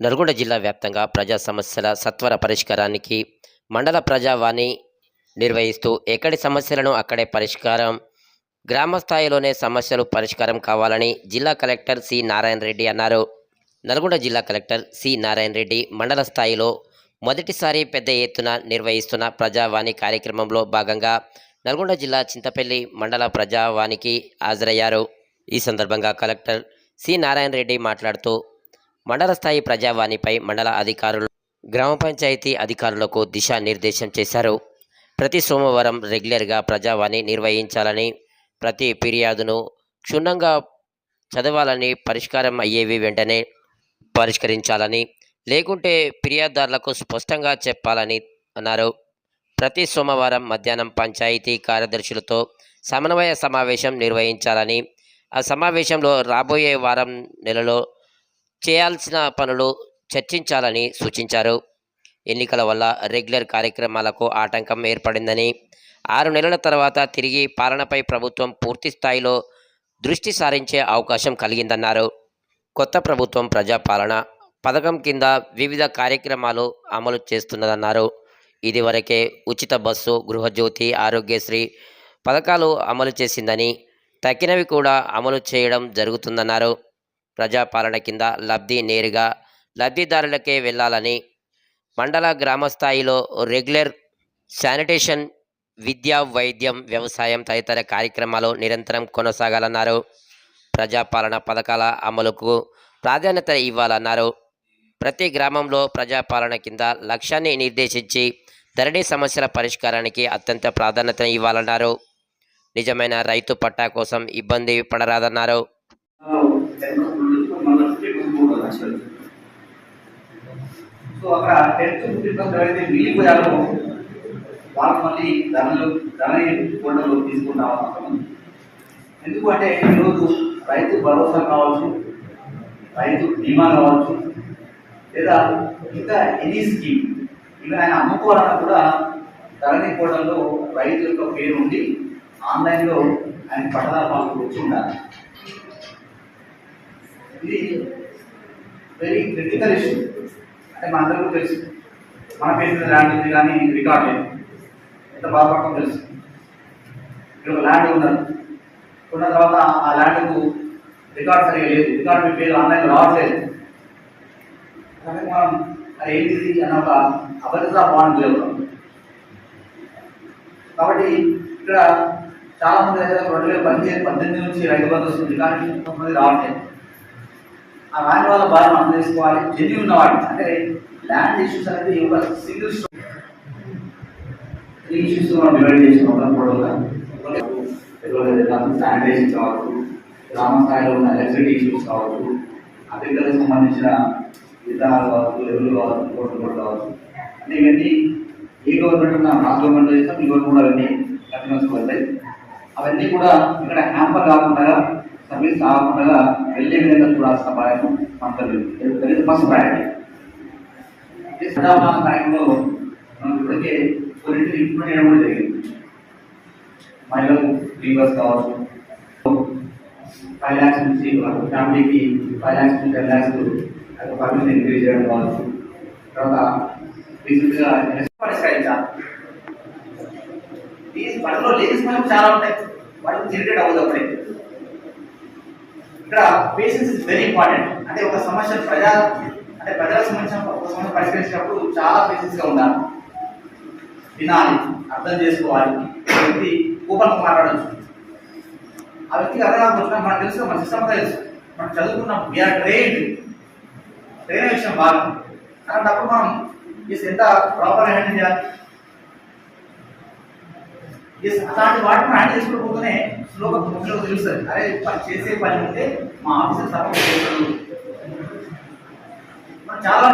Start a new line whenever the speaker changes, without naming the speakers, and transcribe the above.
నల్గొండ జిల్లా వ్యాప్తంగా ప్రజా సమస్యల సత్వర పరిష్కారానికి మండల ప్రజావాణి నిర్వహిస్తూ ఎక్కడి సమస్యలను అక్కడే పరిష్కారం గ్రామ స్థాయిలోనే సమస్యలు పరిష్కారం కావాలని జిల్లా కలెక్టర్ సి. నారాయణ రెడ్డి అన్నారు. నల్గొండ జిల్లా కలెక్టర్ సి. నారాయణ రెడ్డి మండల స్థాయిలో మొదటిసారి పెద్ద ఎత్తున నిర్వహిస్తున్న ప్రజావాణి కార్యక్రమంలో భాగంగా నల్గొండ జిల్లా చింతపల్లి మండల ప్రజావానికి హాజరయ్యారు. ఈ సందర్భంగా కలెక్టర్ సి. నారాయణ రెడ్డి మాట్లాడుతూ మండల స్థాయి ప్రజావాణిపై మండల అధికారులు గ్రామ పంచాయతీ అధికారులకు దిశానిర్దేశం చేశారు. ప్రతి సోమవారం రెగ్యులర్గా ప్రజావాణి నిర్వహించాలని ప్రతి ఫిర్యాదును క్షుణ్ణంగా చదవాలని పరిష్కారం అయ్యేవి వెంటనే పరిష్కరించాలని లేకుంటే ఫిర్యాదుదారులకు స్పష్టంగా చెప్పాలని అన్నారు. ప్రతి సోమవారం మధ్యాహ్నం పంచాయతీ కార్యదర్శులతో సమన్వయ సమావేశం నిర్వహించాలని ఆ సమావేశంలో రాబోయే వారం నెలలో చేయాల్సిన పనులు చర్చించాలని సూచించారు. ఎన్నికల వల్ల రెగ్యులర్ కార్యక్రమాలకు ఆటంకం ఏర్పడిందని ఆరు నెలల తర్వాత తిరిగి పాలనపై ప్రభుత్వం పూర్తి స్థాయిలో దృష్టి సారించే అవకాశం కలిగిందన్నారు. కొత్త ప్రభుత్వం ప్రజాపాలన పథకం కింద వివిధ కార్యక్రమాలు అమలు చేస్తున్నదన్నారు. ఇదివరకే ఉచిత బస్సు గృహజ్యోతి ఆరోగ్యశ్రీ పథకాలు అమలు చేసిందని తక్కినవి కూడా అమలు చేయడం జరుగుతుందన్నారు. ప్రజాపాలన కింద లబ్ధి నేరుగా లబ్ధిదారులకే వెళ్ళాలని మండల గ్రామ స్థాయిలో రెగ్యులర్ శానిటేషన్ విద్య వైద్యం వ్యవసాయం తదితర కార్యక్రమాలు నిరంతరం కొనసాగాలన్నారు. ప్రజాపాలన పథకాల అమలుకు ప్రాధాన్యత ఇవ్వాలన్నారు. ప్రతి గ్రామంలో ప్రజాపాలన కింద లక్ష్యాన్ని నిర్దేశించి ధరణి సమస్యల పరిష్కారానికి అత్యంత ప్రాధాన్యత ఇవ్వాలన్నారు. నిజమైన రైతు పట్టా కోసం ఇబ్బంది పడరాదన్నారు
సో అక్కడ టెన్త్ ఫిఫ్టీన్ ఎవరైతే మిగిలిపోయారో వాళ్ళు మళ్ళీ ధరలు ధన ఫోటోలు తీసుకుంటాం అవసరం ఎందుకు అంటే ఈరోజు రైతు భరోసా కావచ్చు రైతు బీమా కావచ్చు లేదా ఇంకా ఎనీ స్కీమ్ ఇలా ఆయన అమ్ముకోవాలన్నా కూడా ధరణి పోర్టల్లో రైతు యొక్క పేరు ఉండి ఆన్లైన్లో ఆయన పట్టదార వాళ్ళకు వచ్చి ఉండాలి. ఇది వెరీ క్రిటికల్ ఇష్యూ అంటే మనందరికీ తెలుసు. మన పేరు ల్యాండ్ ఉంది కానీ రికార్డ్ లేదు. ఎంత బాధపడటం తెలుసు. ఇక్కడ ఒక ల్యాండ్ ఉన్నది ఉన్న తర్వాత ఆ ల్యాండ్కు రికార్డ్ సరిగా లేదు. రికార్డ్ మీ పేరు ఆన్లైన్ రావట్లేదు. కాబట్టి మనం అది ఏంటిది అన్న ఒక అభద్రతా భావన లేవుతాం కాబట్టి ఇక్కడ చాలా మంది దగ్గర రెండు వేల పద్దెనిమిది నుంచి రైతు బంధు వస్తుంది కానీ కొంతమంది రావట్లేదు. ఆ రాని వాళ్ళ బాధ మనం తెలుసుకోవాలి జెన్యూ ఉన్నవాడు అంటే ల్యాండ్ ఇష్యూస్ అనేది ఒక సింగిల్ స్టోరీ త్రీ ఇష్యూస్ మనం డివైడ్ చేసిన ఒక పొడవుగా. శానిటైజేషన్ కావచ్చు గ్రామ స్థాయిలో ఉన్న ఎలక్ట్రిసిటీ ఇష్యూస్ కావచ్చు అగ్రికల్చర్ సంబంధించిన విధానాలు కావచ్చు ఎరువులు కావచ్చు కోట్లు కావచ్చు. అంటే ఇవన్నీ ఏ గవర్నమెంట్ ఉన్నా రాష్ట్ర గవర్నమెంట్ చేస్తాం ఈ గవర్నమెంట్ కూడా అవన్నీ కంటిన్యూస్ పడతాయి అవన్నీ కూడా ఇక్కడ హ్యాంపర్ కాకుండా సర్వీస్ కాకుండా వెళ్ళే విధంగా చూడాల్సిన బాధ్యత మనకు ఫస్ట్ ప్రయారిటీ ఈ సదావన కార్యక్రమంలో మనం ఇప్పటికే కొన్నింటిని ఇంప్లిమెంట్ చేయడం కూడా జరిగింది. మహిళలకు ఫ్రీ బస్ కావచ్చు ఫైవ్ ల్యాక్స్ నుంచి ఫ్యామిలీకి ఫైవ్ ల్యాక్స్ నుంచి టెన్ ల్యాక్స్ ఒక పర్మిషన్ ఇంక్రీజ్ చేయడం కావచ్చు. తర్వాత రీసెంట్గా పరిష్కరించాలి ఈ పనిలో లేడీస్ మనం చాలా ఉంటాయి. వాటికి జనరేట్ అవ్వదు అప్పుడే ఇక్కడ పేషెన్స్ ఇస్ వెరీ ఇంపార్టెంట్ అంటే ఒక సమస్య ప్రజా అంటే ప్రజలకు సంబంధించిన ఒక సమస్య పరిష్కరించినప్పుడు చాలా పేషెన్స్గా ఉండాలి. వినాలి అర్థం చేసుకోవాలి. వ్యక్తి కూపన్ మాట్లాడచ్చు. ఆ వ్యక్తికి అర్థం కాకపోతే మనకు తెలుసు మన సిస్టమ్ తెలుసు. మనం చదువుకున్నాం వీఆర్ ట్రైన్ ట్రైన్ విషయం బాగా. అలాంటప్పుడు మనం ఎంత ప్రాపర్ హ్యాండిల్ చేయాలి? అలాంటి వాటిని హ్యాండిల్ చేసుకోకపోతేనే స్లో ముఖ్యంగా తెలుస్తుంది. అరే పని చేసే పని ఉంటే మా ఆఫీసర్ సపోర్ట్ చేస్తారు చాలా